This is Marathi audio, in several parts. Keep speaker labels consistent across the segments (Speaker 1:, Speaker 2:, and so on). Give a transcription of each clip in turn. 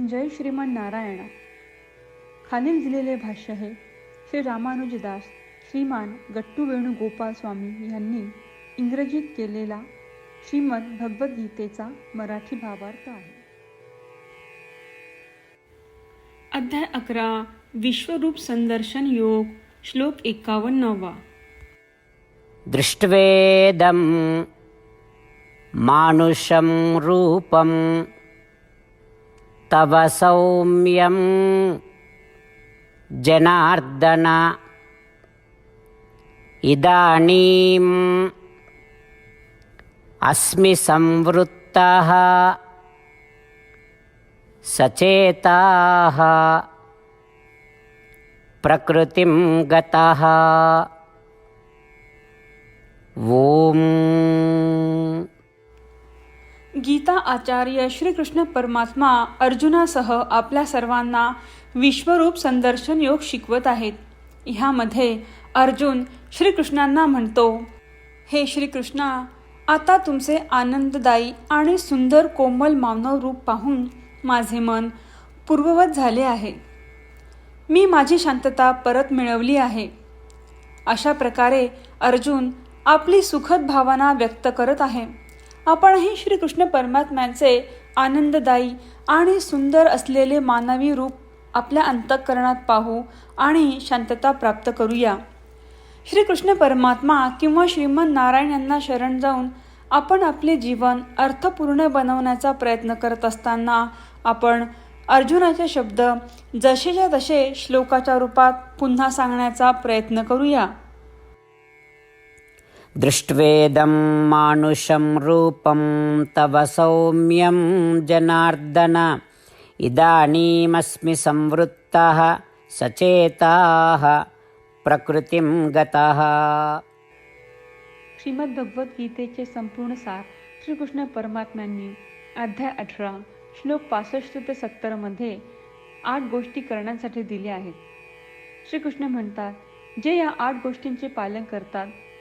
Speaker 1: जय श्रीमान नारायण. खालील दिलेले भाष्य हे श्री रामानुजदास श्रीमान गट्टू वेणुगोपाल स्वामी यांनी इंग्रजीत केलेला श्रीमद भगवद्गीतेचा मराठी भावार्थ आहे. अध्याय अकरा विश्वरूप संदर्शन योग श्लोक एकावन्नवा.
Speaker 2: दृष्ट्वेदं मानुषं रूपं तव सौम्यं जनार्दन इदानीम् अस्मि संवृत्तः सचेताः प्रकृतिं गतः ओम
Speaker 1: गीता आचार्य श्रीकृष्ण परमात्मा अर्जुनासह आपल्या सर्वांना विश्वरूप संदर्शन योग शिकवत आहेत. ह्यामध्ये अर्जुन श्रीकृष्णांना म्हणतो हे श्रीकृष्णा आता तुमचे आनंददायी आणि सुंदर कोमल मानव रूप पाहून माझे मन पूर्ववत झाले आहे. मी माझी शांतता परत मिळवली आहे. अशा प्रकारे अर्जुन आपली सुखद भावना व्यक्त करत आहे. आपणही श्रीकृष्ण परमात्म्यांचे आनंददायी आणि सुंदर असलेले मानवी रूप आपल्या अंतःकरणात पाहू आणि शांतता प्राप्त करूया. श्रीकृष्ण परमात्मा किंवा श्रीमन नारायण यांना शरण जाऊन आपण आपले जीवन अर्थपूर्ण बनवण्याचा प्रयत्न करत असताना आपण अर्जुनाचे शब्द जसेच्या तसे श्लोकाच्या रूपात पुन्हा सांगण्याचा प्रयत्न करूया.
Speaker 2: दृष्ट्वेदं मानुषं रूपं तव सौम्यं जनार्दन। इदानीमस्मि संवृत्तः सचेताः प्रकृतिं गतः।
Speaker 1: श्रीमद्भगवद्गीतेचे संपूर्ण सार श्रीकृष्ण परमात्म्यांनी अध्याय अठरा श्लोक पासष्ट ते सत्तरमध्ये आठ गोष्टी करण्यासाठी दिल्या आहेत. श्रीकृष्ण म्हणतात जे या आठ गोष्टींचे पालन करतात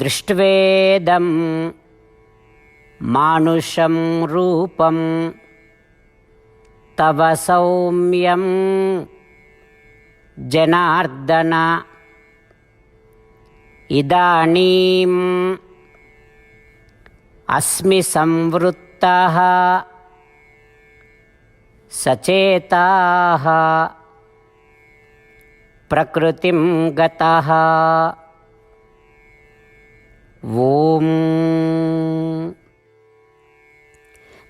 Speaker 2: दृष्ट्वेदं मानुषं रूपं तव सौम्यं जनार्दन इदानीम् अस्मि संवृत्तः सचेताः प्रकृतिं गतः ॐ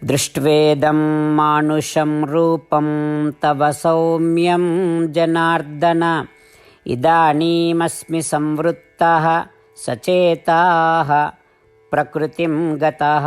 Speaker 2: दृष्ट्वेदं मानुषं रूपं तव सौम्यं जनार्दन इदानीमस्मि संवृत्तः सचेताः प्रकृतिं गतः